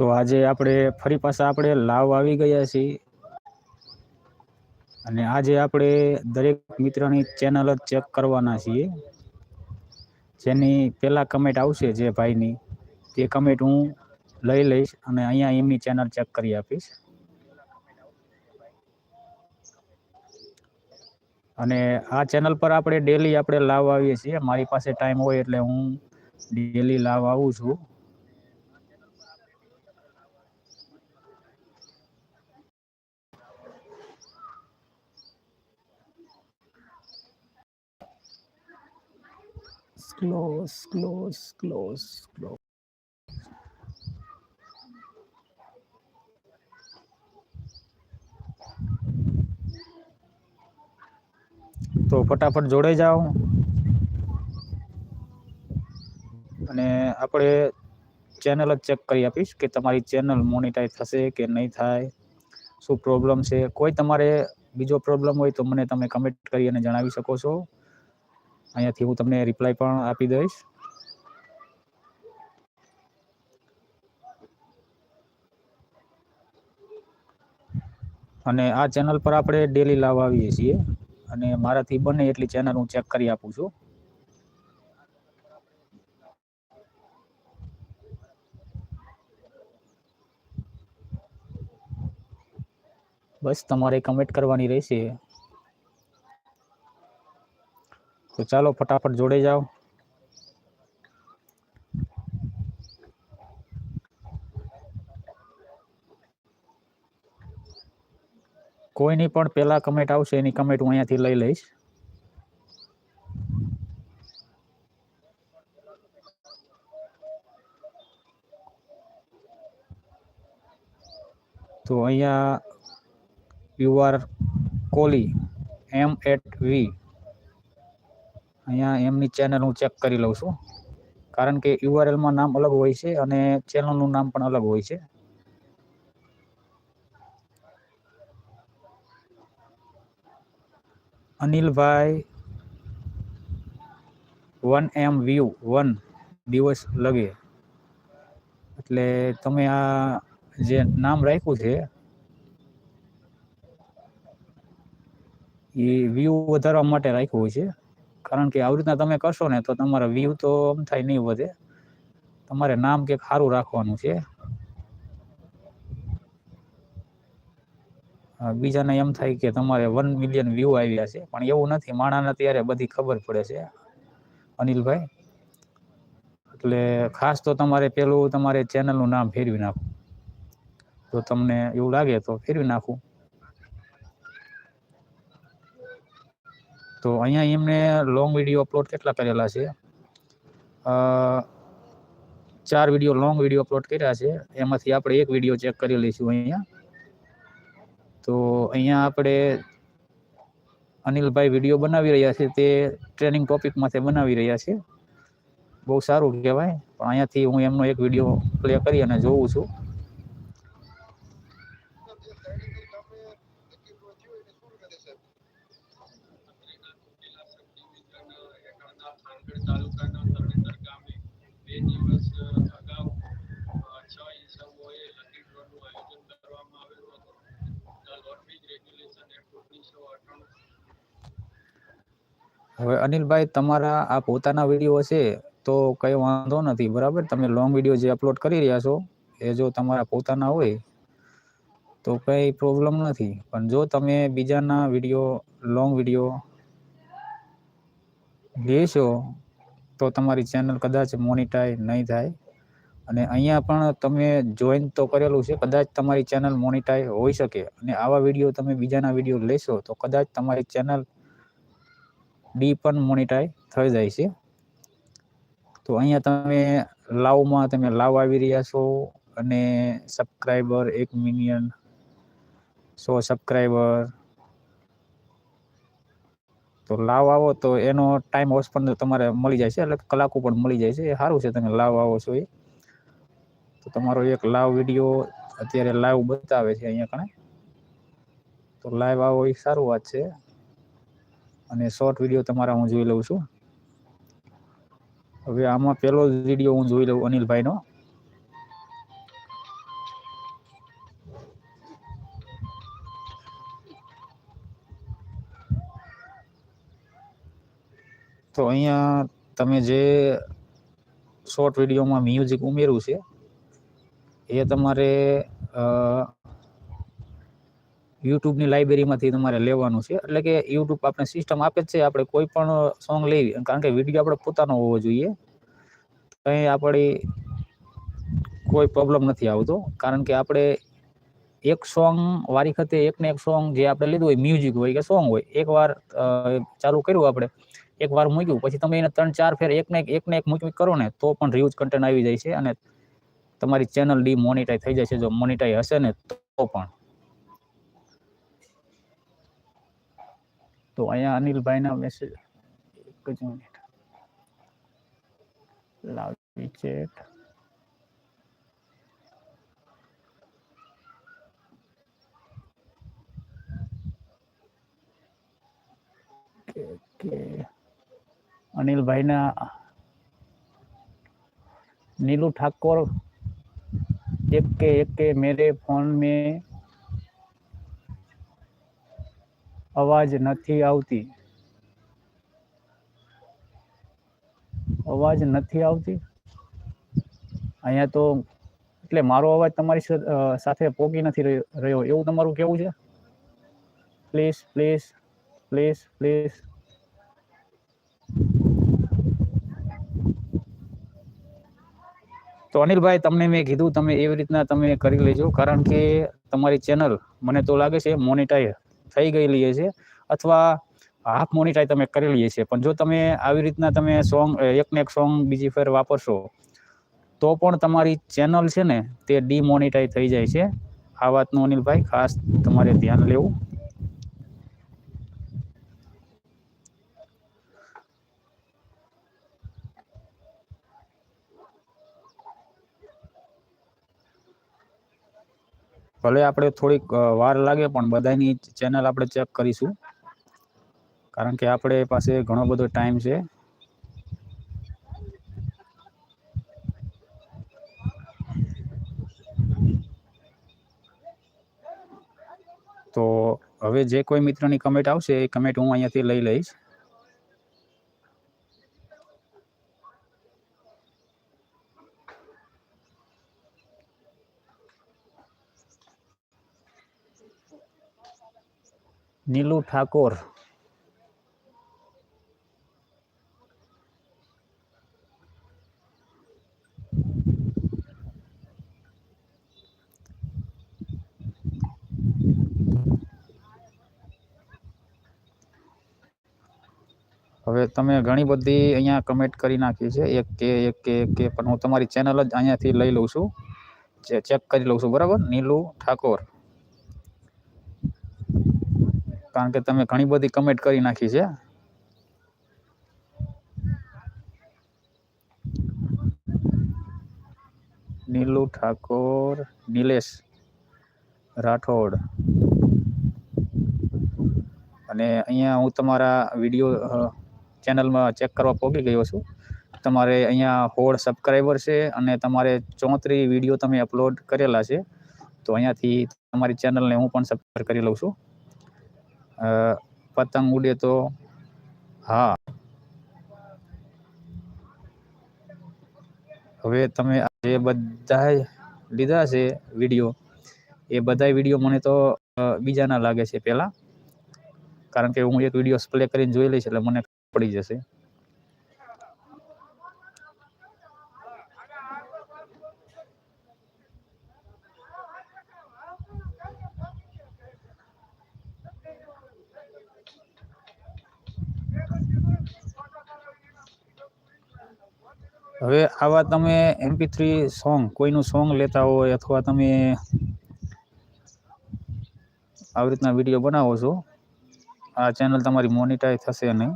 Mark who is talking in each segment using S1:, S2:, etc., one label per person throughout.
S1: તો આજે આપણે ફરી પાછા આપણે લાવ આવી ગયા છીએ. અને આજે આપણે દરેક મિત્રની ચેનલ જ ચેક કરવાના છીએ. જેની પહેલાં કમેન્ટ આવશે જે ભાઈની, તે કમેન્ટ હું લઈ લઈશ અને અહીંયા એમની ચેનલ ચેક કરી આપીશ. અને આ ચેનલ પર આપણે ડેલી આપણે લાવ આવીએ છીએ. મારી પાસે ટાઈમ હોય એટલે હું ડેલી લાવ આવું છું. Close close close close. તો ફટાફટ જોડે જાઓ. અને આપણે ચેનલ જ ચેક કરી આપીશ કે તમારી ચેનલ મોનિટાઈઝ થશે કે નહીં થાય, શું પ્રોબ્લેમ છે? કોઈ તમારે બીજો પ્રોબ્લેમ હોય તો મને તમે કમેન્ટ કરી અને જણાવી શકો છો. અહીંયાથી હું તમને રિપ્લાય પણ આપી દઈશ. અને આ ચેનલ પર આપણે ડેલી લાવ આવીએ છીએ. અને મારાથી બને એટલી ચેનલ હું ચેક કરી આપું છું. બસ, તમારે કમેન્ટ કરવાની રહેશે. તો ચાલો ફટાફટ જોડે જાઓ. કોઈની પણ પહેલા કમેન્ટ આવશે, એની કમેન્ટ હું અહીંયાથી લઈ લઈશ. તો અહીંયા યુ આર કોહલી, એમ એટ વી. અહીંયા એમની ચેનલ હું ચેક કરી લઉં છું. કારણ કે યુઆરએલમાં નામ અલગ હોય છે અને ચેનલનું નામ પણ અલગ હોય છે. અનિલભાઈ વન એમ વ્યૂ, વન દિવસ લગે. એટલે તમે આ જે નામ રાખ્યું છે, એ વ્યૂ વધારવા માટે રાખ્યું હોય છે. કારણ કે આવી રીતના તમે કરશો ને તો તમારા વ્યૂ તો આમ થાય નહીં વધે. તમારે નામ કંઈક સારું રાખવાનું છે. બીજાને એમ થાય કે તમારે વન મિલિયન વ્યૂ આવ્યા છે, પણ એવું નથી. માણાને ત્યારે બધી ખબર પડે છે, અનિલભાઈ. એટલે ખાસ તો તમારે પેલું તમારે ચેનલનું નામ ફેરવી નાખવું. જો તમને એવું લાગે તો ફેરવી નાખવું. તો અહીંયા એમને લોંગ વીડિયો અપલોડ કેટલા કરેલા છે? ચાર વીડિયો લોંગ વીડિયો અપલોડ કર્યા છે. એમાંથી આપણે એક વીડિયો ચેક કરી લઈશું અહીંયા. તો અહીંયા આપણે અનિલભાઈ વીડિયો બનાવી રહ્યા છે. તે ટ્રેનિંગ ટોપિકમાંથી બનાવી રહ્યા છે. બહુ સારું કહેવાય. પણ અહીંયાથી હું એમનો એક વીડિયો પ્લે કરી અને જોઉં છું. દિવસ અગાઉ છ ઈસમોએ લકી આયોજન કરવામાં આવેલું હતું. ધ લોટરી રેગ્યુલેશન એક્ટ ઓગણીસો હવે અનિલભાઈ, તમારા આ પોતાના વીડિયો છે તો કઈ વાંધો નથી, બરાબર? તમે લોંગ વીડિયો જે અપલોડ કરી રહ્યા છો, એ જો તમારા પોતાના હોય, તો કઈ પ્રોબ્લેમ નથી. પણ જો તમે બીજાના વીડિયો, લોંગ વીડિયો લેશો તો તમારી ચેનલ કદાચ મોનિટાઈ નહીં થાય. અને અહીંયા પણ તમે જોઈન તો કરેલું છે, કદાચ તમારી ચેનલ મોનિટાઈ હોઈ શકે. અને આવા વીડિયો તમે બીજાના વીડિયો લેશો, તો કદાચ તમારી ચેનલ ડી પણ મોનિટાઈ થઈ જાય છે. તો અહીંયા તમે લાવમાં તમે લાવ આવી રહ્યા છો, અને સબસ્ક્રાઈબર એક મિલિયન સો સબસ્ક્રાઈબર તો લાવ આવો તો એનો ટાઈમ હોસ પણ તમારે મળી જાય છે, એટલે કલાકો પણ મળી જાય છે. એ સારું છે તમે લાવ આવો છો એ. તો તમારો એક લાવ વીડિયો અત્યારે લાઈવ બતાવે છે અહીંયા કણે. તો લાઈવ આવો એ સારું વાત છે. અને શોર્ટ વીડિયો તમારા હું જોઈ લઉં છું. હવે આમાં પહેલો વીડિયો હું જોઈ લઉં અનિલભાઈનો. તો અહીંયા તમે જે શોર્ટ વિડીયોમાં મ્યુઝિક ઉમેર્યું છે, એ તમારે યુટ્યુબની લાઇબ્રેરીમાંથી તમારે લેવાનું છે. એટલે કે યુટ્યુબ આપણે સિસ્ટમ આપે જ છે, આપણે કોઈ પણ સોંગ લેવી, કારણ કે વીડિયો આપણે પોતાનો હોવો જોઈએ. કંઈ આપણી કોઈ પ્રોબ્લેમ નથી આવતો. કારણ કે આપણે એક સોંગ વારી વખતે એકને એક સોંગ જે આપણે લીધું હોય મ્યુઝિક હોય કે સોંગ હોય એકવાર ચાલુ કર્યું આપણે એક વાર મૂક્યું, પછી તમે એને ત્રણ, ચાર ફેર એકને એક ને એક મૂકી કરો ને, તો પણ રિવ્યુઝ કન્ટેન્ટ આવી જાય છે અને તમારી ચેનલ ડી મોનિટાઈ થઈ જશે. જો મોનિટાઈ હશે ને, તો પણ. તો અહીંયા અનિલભાઈના મેસેજ એક જ મિનિટ લાવી ચેટ કે. અનિલભાઈના नीलू ठाकुर एक के एक के मेरे फोन में અવાજ નથી આવતી અવાજ નથી આવતી અહીંયા તો એટલે મારો અવાજ તમારી સાથે પોગી નથી રહ્યો એવું તમારું કેવું છે પ્લીઝ પ્લીઝ પ્લીઝ પ્લીઝ તો અનિલભાઈ, તમને મેં કીધું તમે એવી રીતના તમે કરી લેજો, કારણ કે તમારી ચેનલ મને તો લાગે છે મોનિટાઈઝ થઈ ગયેલી છે, અથવા હાફ મોનિટાઈઝ તમે કરી લઈએ છે પણ જો તમે આવી રીતના તમે સોંગ, એકને એક સોંગ બીજી ફેર વાપરશો, તો પણ તમારી ચેનલ છે ને તે ડીમોનિટાઈઝ થઈ જાય છે. આ વાતનું અનિલભાઈ ખાસ તમારે ધ્યાન લેવું. ભલે આપણે થોડીક વાર લાગે પણ બધાની ચેનલ આપણે ચેક કરીશું. કારણ કે આપણે પાસે ઘણો બધો ટાઈમ છે. તો હવે જે કોઈ મિત્રની કમેન્ટ આવશે એ કમેન્ટ હું અહીંયાથી લઈ લઈશ. નીલુ ઠાકોર હવે તમે ઘણી બધી અહીંયા કમેન્ટ કરી નાખી છે. એક કે એક કે એક કે, પણ હું તમારી ચેનલ જ અહીંયાથી લઈ લઉં છું. ચેક કરી લઉં છું. બરાબર? નીલુ ઠાકોર કારણ કે તમે ઘણી બધી કમેન્ટ કરી નાખી છે. નીલુ ઠાકોર, નિલેશ રાઠોડ. અને અહીંયા હું તમારા વીડિયો ચેનલમાં ચેક કરવા પહોંચી ગયો છું. તમારે અહીંયા હોળ સબસ્ક્રાઈબર છે અને તમારે ચોત્રીસ વીડિયો તમે અપલોડ કરેલા છે. તો અહીંયાથી તમારી ચેનલને હું પણ સબસ્ક્રાઈબ કરી લઉં છું. પતંગ ઉડે તો હા હવે તમે જે બધા લીધા છે વીડિયો એ બધા વીડિયો મને તો બીજાના લાગે છે પહેલાં કારણ કે હું એક વીડિયો પ્લે કરીને જોઈ લઈશ એટલે મને પડી જશે હવે આવા તમે એમપી થ્રી સોંગ કોઈનું સોંગ લેતા હોય અથવા તમે આવી રીતના વીડિયો બનાવો છો, આ ચેનલ તમારી મોનિટાઈઝ થશે નહીં.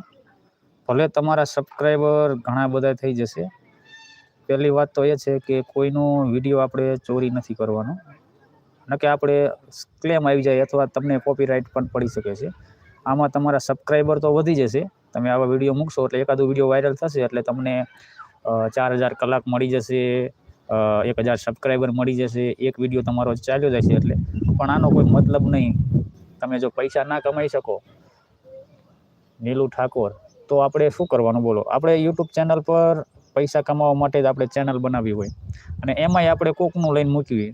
S1: ભલે તમારા સબસ્ક્રાઈબર ઘણા બધા થઈ જશે. પહેલી વાત તો એ છે કે કોઈનો વીડિયો આપણે ચોરી નથી કરવાનો. ન આપણે ક્લેમ આવી જાય અથવા તમને કોપીરાઇટ પણ પડી શકે છે. આમાં તમારા સબસ્ક્રાઈબર તો વધી જશે. તમે આવા વીડિયો મૂકશો એટલે એકાદો વીડિયો વાયરલ થશે એટલે તમને ચાર હજાર કલાક મળી જશે એક હજાર સબસ્ક્રાઈબર મળી જશે, એક વીડિયો તમારો ચાલ્યો જશે એટલે. પણ આનો કોઈ મતલબ નહીં. તમે જો પૈસા ના કમાઈ શકો, નીલુ ઠાકોર, તો આપણે શું કરવાનું બોલો? આપણે યુટ્યુબ ચેનલ પર પૈસા કમાવા માટે જ આપણે ચેનલ બનાવી હોય. અને એમાંય આપણે કોકનું લઈને મૂકીએ.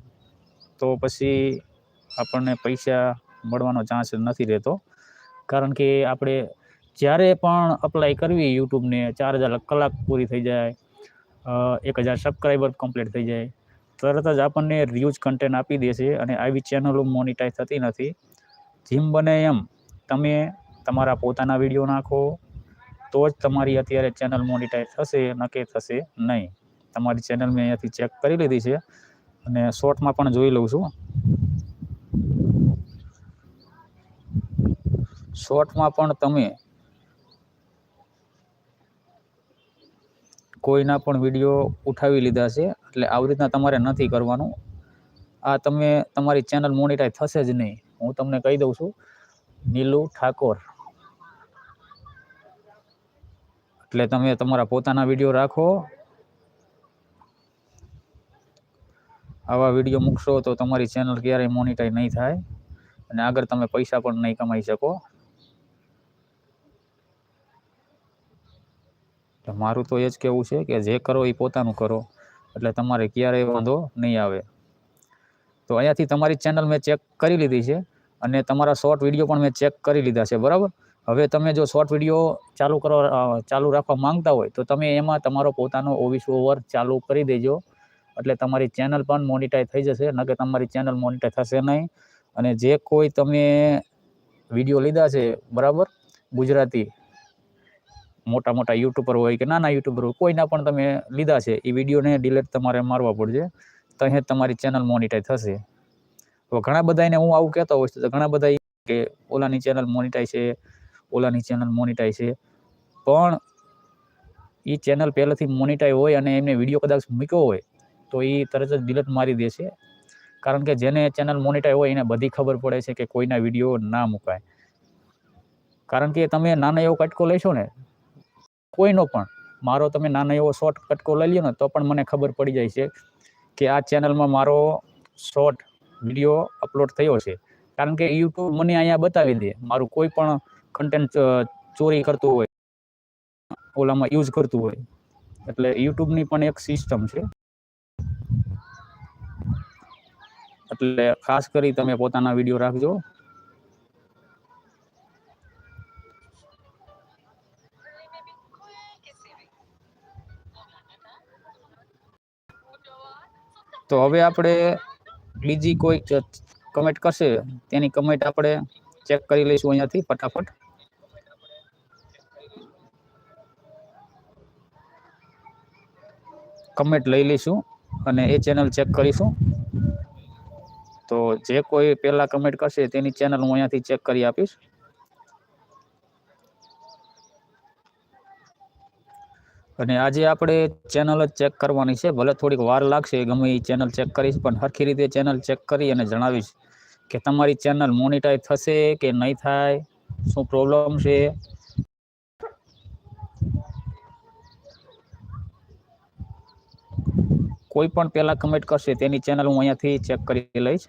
S1: તો પછી આપણને પૈસા મળવાનો ચાન્સ નથી રહેતો. કારણ કે આપણે જ્યારે પણ અપ્લાય કરવી યુટ્યુબને ચાર હજાર કલાક પૂરી થઈ જાય એક હજાર સબસ્ક્રાઈબર કમ્પ્લીટ થઈ જાય, તરત જ આપણને રિયુઝ કન્ટેન્ટ આપી દે છે અને આવી ચેનલો મોનિટાઈઝ થતી નથી. જેમ બને એમ તમે તમારા પોતાના વીડિયો નાખો, તો જ તમારી અત્યારે ચેનલ મોનિટાઈઝ થશે નકે થશે નહીં. તમારી ચેનલ મેં અહીંયાથી ચેક કરી લીધી છે અને શોર્ટમાં પણ જોઈ લઉં છું. શોર્ટમાં પણ તમે કોઈના પણ વીડિયો ઉઠાવી લીધા છે, એટલે આવી રીતના તમારે નથી કરવાનું. આ તમે, તમારી ચેનલ મોનિટાઈઝ થશે જ નહીં. હું તમને કહી દઉં છું, નીલુ ઠાકોર. એટલે તમે તમારા પોતાના વીડિયો રાખો. આવા વીડિયો મૂકશો તો તમારી ચેનલ ક્યારેય મોનિટાઈઝ નહીં થાય અને આગળ તમે પૈસા પણ નહીં કમાઈ શકો. એટલે મારું તો એ જ કહેવું છે કે જે કરો એ પોતાનું કરો. એટલે તમારે ક્યારેય વાંધો નહીં આવે. તો અહીંયાથી તમારી ચેનલ મેં ચેક કરી લીધી છે અને તમારા શોર્ટ વીડિયો પણ મેં ચેક કરી લીધા છે, બરાબર? હવે તમે જો શોર્ટ વીડિયો ચાલુ કરવા ચાલુ રાખવા માંગતા હોય તો તમે એમાં તમારો પોતાનો ઓવિસ ઓવર ચાલુ કરી દેજો. એટલે તમારી ચેનલ પણ મોનિટાઈઝ થઈ જશે નકે તમારી ચેનલ મોનિટાઈઝ થશે નહીં. અને જે કોઈ તમે વીડિયો લીધા છે, બરાબર? ગુજરાતી મોટા મોટા યુટ્યુબર હોય કે નાના યુટ્યુબર હોય, કોઈના પણ તમે લીધા છે, એ વિડીયોને ડિલેટ તમારે મારવા પડશે, તો અહીં તમારી ચેનલ મોનિટાઈઝ થશે. તો ઘણા બધાને હું આવું કહેતો હોઈશ તો ઘણા બધા કે ઓલાની ચેનલ મોનિટાઈઝ છે, ઓલાની ચેનલ મોનિટાઈઝ છે, પણ એ ચેનલ પહેલેથી મોનિટાઈઝ હોય અને એમને વીડિયો કદાચ મૂક્યો હોય, તો એ તરત જ ડિલેટ મારી દેશે. કારણ કે જેને ચેનલ મોનિટાઈઝ હોય એને બધી ખબર પડે છે કે કોઈના વીડિયો ના મુકાય. કારણ કે તમે નાનો એવો કટકો લેશો ને કોઈનો પણ. મારો તમે નાનો એવો શોર્ટ કટકો લઈ લ્યો ને તો પણ મને ખબર પડી જાય છે કે આ ચેનલમાં મારો શોર્ટ વીડિયો અપલોડ થયો છે. કારણ કે યુટ્યુબ મને અહીંયા બતાવી દે. મારું કોઈ પણ કન્ટેન્ટ ચોરી કરતું હોય, ઓલામાં યુઝ કરતું હોય. એટલે યુટ્યુબની પણ એક સિસ્ટમ છે. એટલે ખાસ કરી તમે પોતાના વીડિયો રાખજો. તો હવે આપણે બીજી કોઈ કમેન્ટ કરશે. તેની કમેન્ટ આપણે ચેક કરી લઈશું અહીંયાથી ફટાફટ. કમેન્ટ લઈ લઈશું અને એ ચેનલ ચેક કરીશું. તો જે કોઈ પહેલાં કમેન્ટ કરશે તેની ચેનલ હું અહીંયાથી ચેક કરી આપીશ. અને આજે આપણે ચેનલ જ ચેક કરવાની છે. ભલે થોડીક વાર લાગશે, ગમે એ ચેનલ ચેક કરીશ, પણ સરખી રીતે ચેનલ ચેક કરી અને જણાવીશ કે તમારી ચેનલ મોનિટાઈઝ થશે કે નહીં થાય, શું પ્રોબ્લેમ છે? કોઈ પણ પહેલાં કમેન્ટ કરશે, તેની ચેનલ હું અહીંયાથી ચેક કરી લઈશ.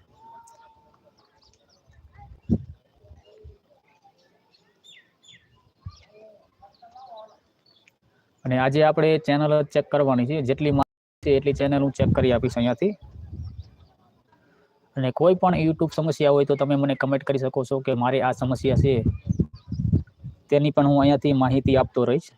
S1: અને આજે આપણે ચેનલ ચેક કરવાની છે. જેટલી માહિતી છે એટલી ચેનલ હું ચેક કરી આપીશ અહીંયાથી. અને કોઈ પણ યુટ્યુબ સમસ્યા હોય તો તમે મને કમેન્ટ કરી શકો છો કે મારે આ સમસ્યા છે. તેની પણ હું અહીંયાથી માહિતી આપતો રહીશ.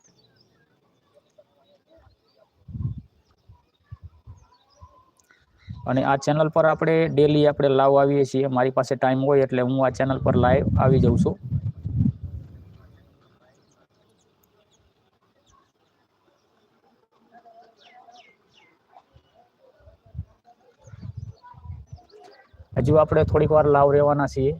S1: અને આ ચેનલ પર આપણે ડેલી આપણે લાઈવ આવીએ છીએ. મારી પાસે ટાઈમ હોય એટલે હું આ ચેનલ પર લાઈવ આવી જાઉં છું. હજુ આપણે થોડીક વાર લાવ રહેવાના છીએ.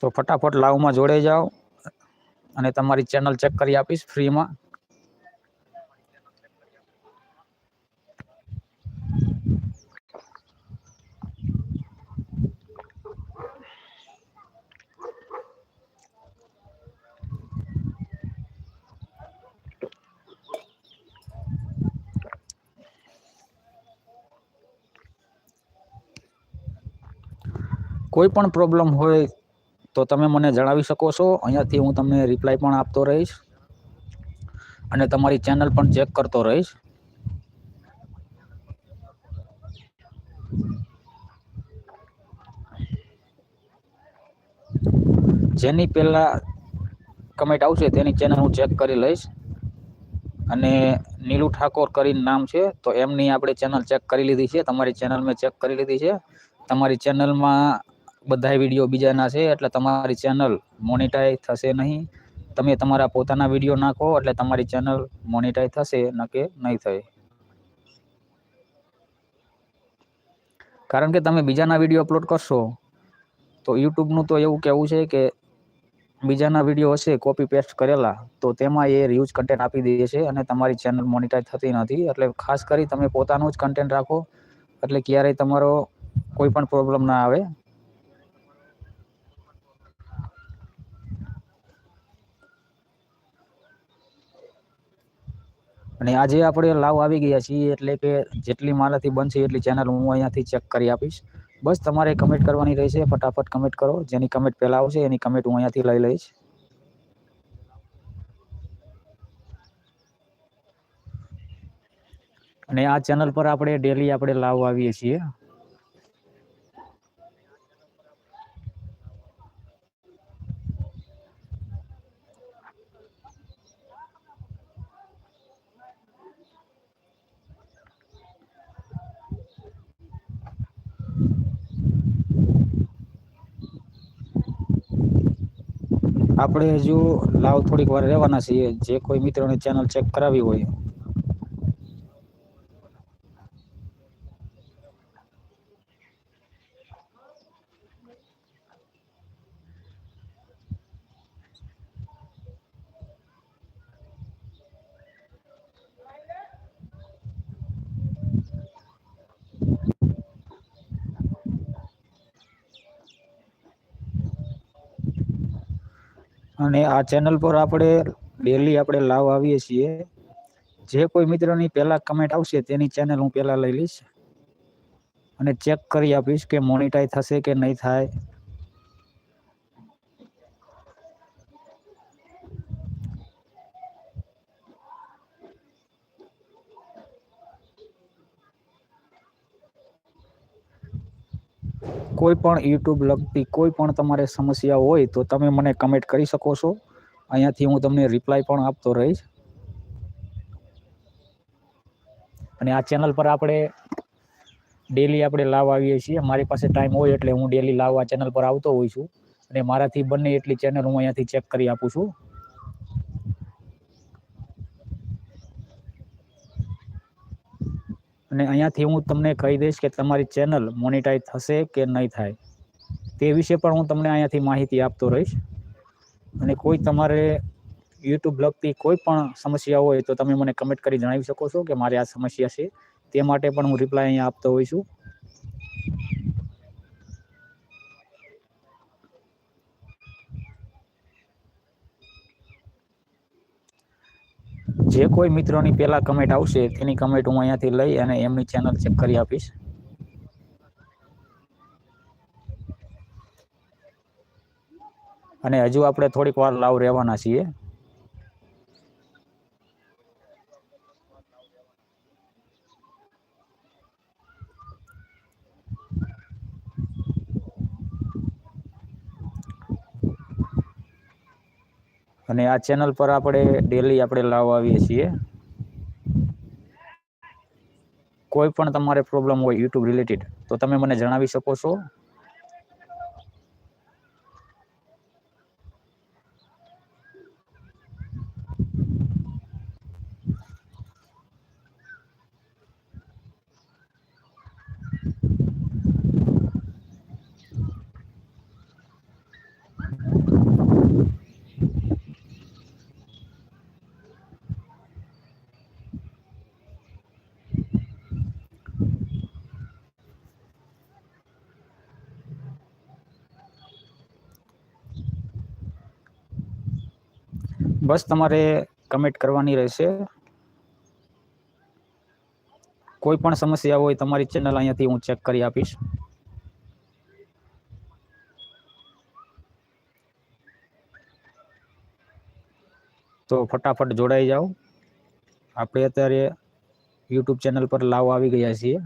S1: તો ફટાફટ લાવમાં જોડાઈ જાઓ અને તમારી ચેનલ ચેક કરી આપીશ ફ્રીમાં. કોઈ પણ પ્રોબ્લેમ હોય તો તમે મને જણાવી શકો છો. અહીંયાથી હું તમને રિપ્લાય પણ આપતો રહીશ. અને તમારી ચેનલ પણ ચેક કરતો રહીશ. જેની પહેલાં કમેન્ટ આવશે તેની ચેનલ હું ચેક કરી લઈશ. અને નીલુ ઠાકોર કરીને નામ છે, તો એમની આપણે ચેનલ ચેક કરી લીધી છે. તમારી ચેનલ મેં ચેક કરી લીધી છે. તમારી ચેનલમાં બધા વીડિયો બીજાના છે, એટલે તમારી ચેનલ મોનિટાઈઝ થશે નહીં. તમે તમારા પોતાના વીડિયો નાખો, એટલે તમારી ચેનલ મોનિટાઈઝ થશે ન કે નહીં થાય. કારણ કે તમે બીજાના વીડિયો અપલોડ કરશો, તો યુટ્યુબનું તો એવું કહેવું છે કે બીજાના વીડિયો હશે કોપી પેસ્ટ કરેલા, તો તેમાં એ રિયુઝ કન્ટેન્ટ આપી દે છે અને તમારી ચેનલ મોનિટાઈઝ થતી નથી. એટલે ખાસ કરી તમે પોતાનું જ કન્ટેન્ટ રાખો, એટલે ક્યારેય તમારો કોઈ પણ પ્રોબ્લેમ ના આવે. અને આજે આપણે લાવ આવી ગયા છીએ એટલે કે જેટલી મારાથી બનશે એટલી ચેનલ હું અહીંયાથી ચેક કરી આપીશ. બસ તમારે કમેન્ટ કરવાની રહેશે, ફટાફટ કમેન્ટ કરો. જેની કમેન્ટ પહેલા આવશે, એની કમેન્ટ હું અહીંયાથી લઈ લઈશ. અને આ ચેનલ પર આપણે ડેલી આપણે લાવ આવીએ છીએ. આપણે હજુ લાવ થોડીક વાર રહેવાના છીએ. જે કોઈ મિત્રોને ચેનલ ચેક કરાવી હોય અને આ ચેનલ પર આપણે ડેલી આપણે લાવ આવીએ છીએ. જે કોઈ મિત્રની પહેલા કમેન્ટ આવશે તેની ચેનલ હું પહેલા લઈ લઈશ. અને ચેક કરી આપીશ કે મોનિટાઈઝ થશે કે નહીં થાય. કોઈ પણ યુટ્યુબ લગતી કોઈ પણ તમારે સમસ્યા હોય તો તમે મને કમેન્ટ કરી શકો છો. અહીંયાથી હું તમને રિપ્લાય પણ આપતો રહીશ. અને આ ચેનલ પર આપણે ડેલી આપણે લાવ આવીએ છીએ. મારી પાસે ટાઈમ હોય એટલે હું ડેલી લાવ આ ચેનલ પર આવતો હોઉં છું. અને મારાથી બંને એટલી ચેનલ હું અહીંયાથી ચેક કરી આપું છું. અને અહીંયાથી હું તમને કહી દઈશ કે તમારી ચેનલ મોનિટાઈઝ થશે કે નહીં થાય. તે વિશે પણ હું તમને અહીંયાથી માહિતી આપતો રહીશ. અને કોઈ તમારે યુટ્યુબ લગતી કોઈ પણ સમસ્યા હોય તો તમે મને કમેન્ટ કરી જણાવી શકો છો કે મારે આ સમસ્યા છે. તે માટે પણ હું રિપ્લાય અહીંયા આપતો હોઉં જે કોઈ મિત્રોની પહેલા કમેન્ટ આવશે, તેની કમેન્ટ હું અહીંયાથી લઈ અને એમની ચેનલ ચેક કરી આપીશ. અને હજુ આપણે થોડીક વાર લાવ રહેવાના છીએ. અને આ ચેનલ પર આપણે ડેલી આપણે લાવ આવીએ છીએ. કોઈ પણ તમારે પ્રોબ્લેમ હોય યુટ્યુબ રિલેટેડ તો તમે મને જણાવી શકો છો? બસ તમારે કમેન્ટ કરવાની રહેશે. કોઈ પણ સમસ્યા હોય તમારી ચેનલ અહીંયાથી હું ચેક કરી આપીશ. તો ફટાફટ જોડાઈ જાઓ. આપણે અત્યારે યુટ્યુબ ચેનલ પર લાવ આવી ગયા છીએ.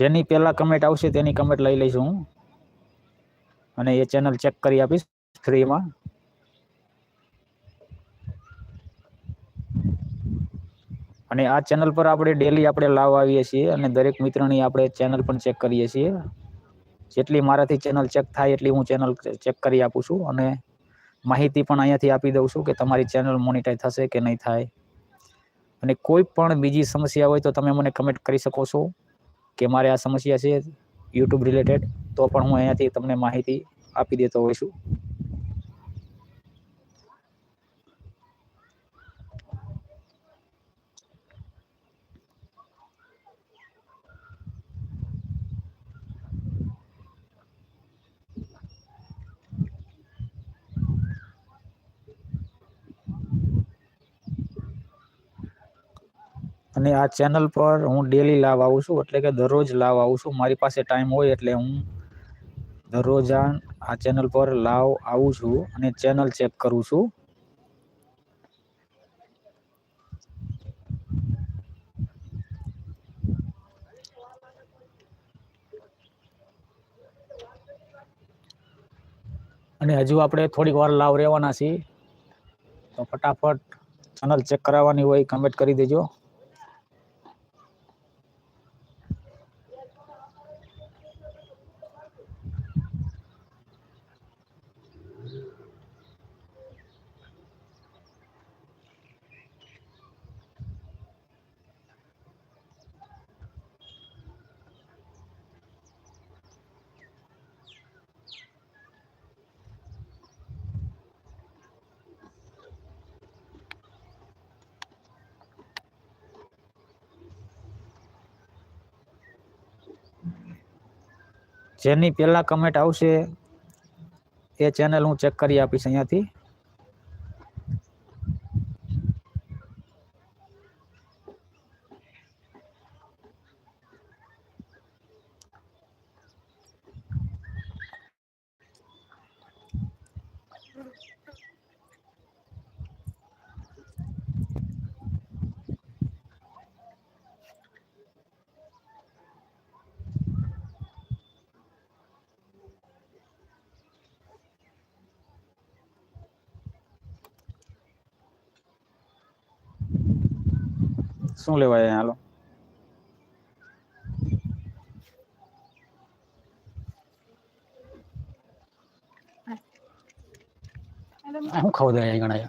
S1: જેની પહેલા કમેન્ટ આવશે તેની કમેન્ટ લઈ લઈશું હું. અને એ ચેનલ ચેક કરી આપીશ ફ્રીમાં અને આ ચેનલ પર આપણે ડેલી આપણે લાવ આવીએ છીએ અને દરેક મિત્રની આપણે ચેનલ પણ ચેક કરીએ છીએ. જેટલી મારાથી ચેનલ ચેક થાય એટલી હું ચેનલ ચેક કરી આપું છું અને માહિતી પણ અહીંયાથી આપી દઉં છું કે તમારી ચેનલ મોનિટાઈઝ થશે કે નહીં થાય. અને કોઈ પણ બીજી સમસ્યા હોય તો તમે મને કમેન્ટ કરી શકો છો. કે મારે આ સમસ્યા છે યુટ્યુબ રિલેટેડ તો પણ હું અહીંયાથી તમને માહિતી આપી દેતો હોઉં અને આ ચેનલ પર હું ડેલી લાવ આવું છું, એટલે કે દરરોજ લાવ આવું છું. મારી પાસે ટાઈમ હોય એટલે હું દરરોજ આ ચેનલ પર લાવ આવું છું અને ચેનલ ચેક કરું છું. અને હજુ આપણે થોડીક વાર લાવ રહેવાના છીએ. તો ફટાફટ ચેનલ ચેક કરાવવાની હોય કમેન્ટ કરી દેજો. જેની પહેલાં કમેન્ટ આવશે એ ચેનલ હું ચેક કરી આપીશ અહીંયાથી. શું લેવાય હાલો? શું ખાવું દે ગણાય.